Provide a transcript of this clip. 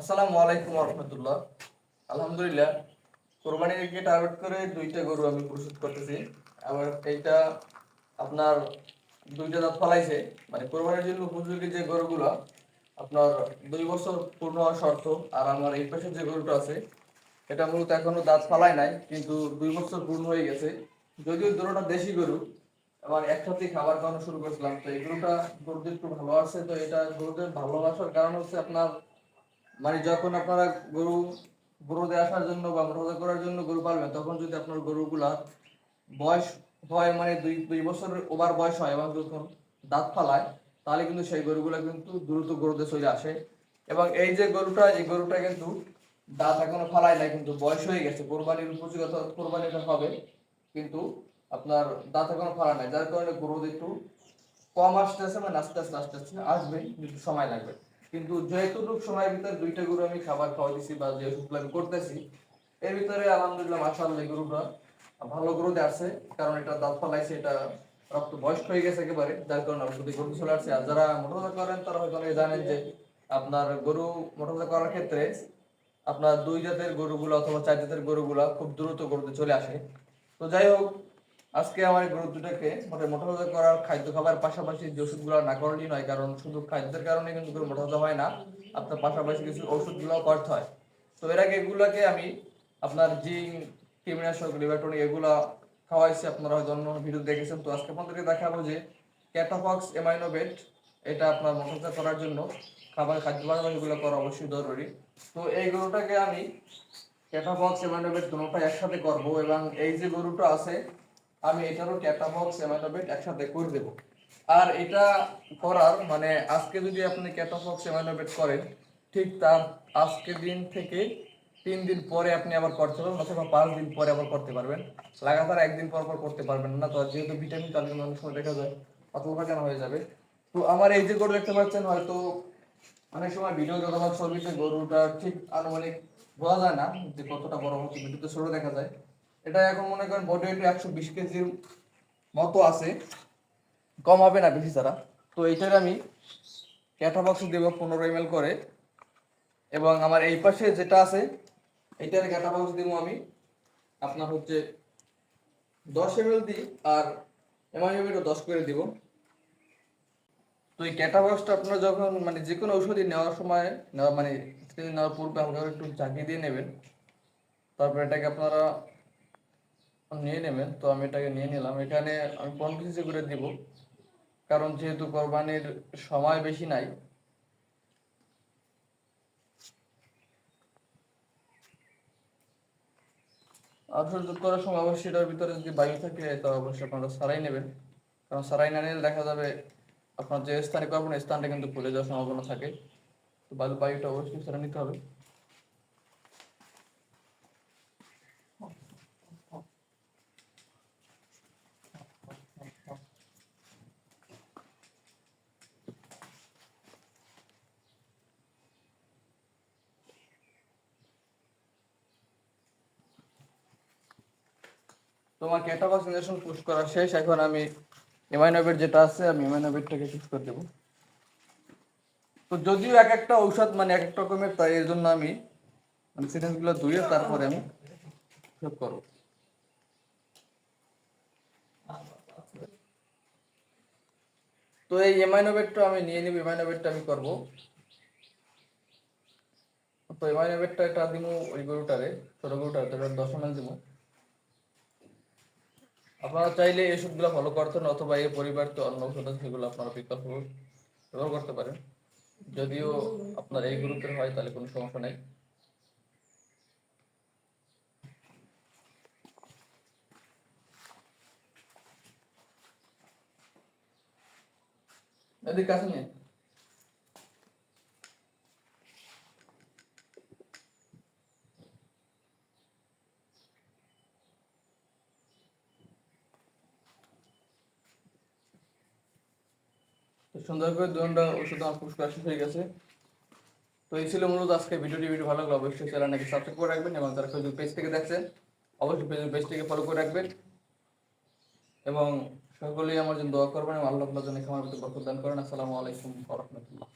আসসালামু আলাইকুম রহমতুল্লাহ। আলহামদুলিল্লাহ কোরবানিকে টার্গেট করে দুইটা গরু আমি প্রস্তুত করতেছি। আবার এইটা আপনার দুইটা দাঁত ফলাইছে। মানে কোরবানির জন্য উপযোগী যে গরুগুলো, আপনার দুই বছর পূর্ণ হওয়া শর্ত, আর আমার এই পাশে যে গরুটা আছে, এটা মূলত এখনও দাঁত ফালায় নাই, কিন্তু দুই বছর পূর্ণ হয়ে গেছে। যদিও দুটোটা দেশি গরু, আবার একসাথে খাবার খাওয়ানো শুরু করেছিলাম, তো এই গরুটা গরুদের একটু ভালো আছে, তো এটা গরুদের ভালোবাসার কারণ হচ্ছে আপনার মানে যখন আপনারা গরু গরুতে আসার জন্য বা মোটা করার জন্য গরু পালবেন, তখন যদি আপনার গরুগুলা বয়স হয় মানে দুই দুই বছর ওভার বয়স হয় এবং যখন দাঁত ফালায়, তাহলে কিন্তু সেই গরুগুলা কিন্তু দ্রুত গরুতে চলে আসে। এবং এই যে গরুটা, এই গরুটা কিন্তু দাঁত এখনও ফালায় নাই, কিন্তু বয়স হয়ে গেছে, কোরবানির উপযোগী অর্থাৎ কোরবানিটা হবে, কিন্তু আপনার দাঁত এখনও ফালা নাই, যার কারণে গরুদের একটু কম আসতেছে মানে আস্তে আস্তে আস্তে আস্তে আসবে, কিন্তু সময় লাগবে। কিন্তু যেহেতুটুক সময়ের ভিতরে দুইটা গরু আমি খাবার খাওয়া খাওয়াইছি বা যে ওষুধগুলো আমি করতেছি, এর ভিতরে আলহামদুলিল্লাহ মাসাল্লাহ গরুটা ভালো গরুতে আসছে, কারণ এটা দাঁত ফলাইছে, এটা রক্ত বয়স্ক হয়ে গেছে একেবারে, যার কারণে ওষুধে গরু চলে আসছে। আর যারা মোটরসাইকেল করেন, তারা হয়তো অনেকে জানেন যে আপনার গরু মোটরসাইকেল করার ক্ষেত্রে আপনার দুই জাতের গরুগুলো অথবা চার জাতের গরুগুলো খুব দ্রুত গরুতে চলে আসে। তো যাই হোক আজকে আমার এই গরু দুটাকে মোটা করার খাদ্য খাবার পাশাপাশি যে ওষুধগুলো না করলেই নয়, কারণ শুধু খাদ্যের কারণে কিন্তু গরু মোটাতাজা হয় না, আপনার পাশাপাশি কিছু ওষুধগুলোও করতে হয়। তো এর আগে এগুলোকে আমি আপনার জিং কীটনাশক, লিভারটনিক এগুলো খাওয়াইছি, আপনারা হয়তো অন্য ভিডিও দেখেছেন। তো আজকে আপনাদেরকে দেখাবো যে ক্যাটাফক্স এমাইনোবেট, এটা আপনার মোটাতাজা করার জন্য খাবার খাদ্য পাশাপাশিগুলো করা অবশ্যই জরুরি। তো এই গরুটাকে আমি ক্যাটাফক্স এমাইনোবেট দুটোটা একসাথে করব এবং এই যে গরুটা আছে আমি এটারও ক্যাটাবক্স এমাইনোবেট একসাথে করে দেব। আর এটা করার মানে আজকে যদি আপনি ক্যাটাবক্স এমাইনোবেট করেন, ঠিক তার আজকে দিন থেকে তিন দিন পরে আপনি আবার করতে পারবেন, অথবা পাঁচ দিন পরে আবার করতে পারবেন। লাগাতার একদিন পর পর করতে পারবেন না, তো যেহেতু ভিটামিন অনেক সময় দেখা যায়, অথবা কেন হয়ে যাবে। তো আমার এই যে গরু দেখতে পাচ্ছেন, হয়তো অনেক সময় ভিডিও অথবা ছবিতে গরুটা ঠিক আনুমানিক বোঝা যায় না যে কতটা বড় হচ্ছে, ভিডিওতে ছোট দেখা যায়। এটা এখন মনে করেন বডি ওয়েট একশো বিশ কেজির মতো আছে। কম হবে না বেশি ছাড়া। তো এইটার আমি ক্যাটা ক্যাটাবক্স দেবো পনেরো এম করে। এবং আমার এই পাশে যেটা আছে এইটার ক্যাটাবক্স দেবো আমি আপনার হচ্ছে দশ এম দিই আর এমআইএমএটা দশ করে দিব। তো এই ক্যাটা ক্যাটাবক্সটা আপনারা যখন মানে যে কোনো ওষুধই নেওয়ার সময় নেওয়া মানে নেওয়ার পূর্বে আপনারা একটু ঝাঁকিয়ে দিয়ে নেবেন। তারপর এটাকে আপনারা নিয়ে নেবেন, তো আমি এটাকে নিয়ে নিলাম। এখানে আমি পনেরো কেজি করে দিব, কারণ যেহেতু কোরবানির সময় বেশি নাই। আর যোগ করার সময় অবশ্যই এটার ভিতরে যদি বায়ু থাকে, তো অবশ্যই আপনারা সারাই নেবেন। কারণ সারাই না নিলে দেখা যাবে আপনার যে স্থানে করবেন স্থানটা কিন্তু ভুলে যাওয়ার সম্ভাবনা থাকে। তো বায়ু বায়ুটা অবশ্যই সারা নিতে হবে। তোমার ক্যাটাবক্স ইঞ্জেকশন পুশ করা শেষ, এখন আমি এমাইনোভেট যেটা আছে, আমি এমাইনোভেটটাকে পুশ করে দেবো। তো যদিও এক একটা ঔষধ মানে এক এক রকমের, তাই এর জন্য আমি সিরিঞ্জগুলো ধুয়ে তারপরে আমি প্রয়োগ করব। তো এই এমাইনোভেটটা আমি নিয়ে নিব এমাইনোভেটটা আমি করব। তো এমাইনোভেটটা এটা দিব ওই গরুটারে, ছোট গরুটারে দশ এম দিব আপনারা চাইলে এই ওষুধগুলো ফলো করতেন অথবা এই পরিবর্তে অন্য ওষুধ সেগুলো আপনারা বিকল্প ব্যবহার করতে পারেন। যদিও আপনার এই গ্রুপের হয়, তাহলে কোনো সমস্যা নেই। এদিকে কাছে সুন্দর করে দুজনটা ওষুধ আমার পুরস্কার শেষ হয়ে গেছে। তো এই ছিল মূলত আজকে ভিডিওটি। ভিডিও ভালো লাগল অবশ্যই চ্যানেলটাকে সাবস্ক্রাইব করে রাখবেন এবং তারা ফেসবুক পেজ থেকে দেখছেন, অবশ্যই ফেসবুক থেকে ফলো করে রাখবেন। এবং সকলেই আমার জন্য দোয়া করবেন এবং আল্লাহ আপনার জন্য আমার ভিতরে বরকত দান করেন। আসসালামু আলাইকুম রাহমাতুল্লাহ।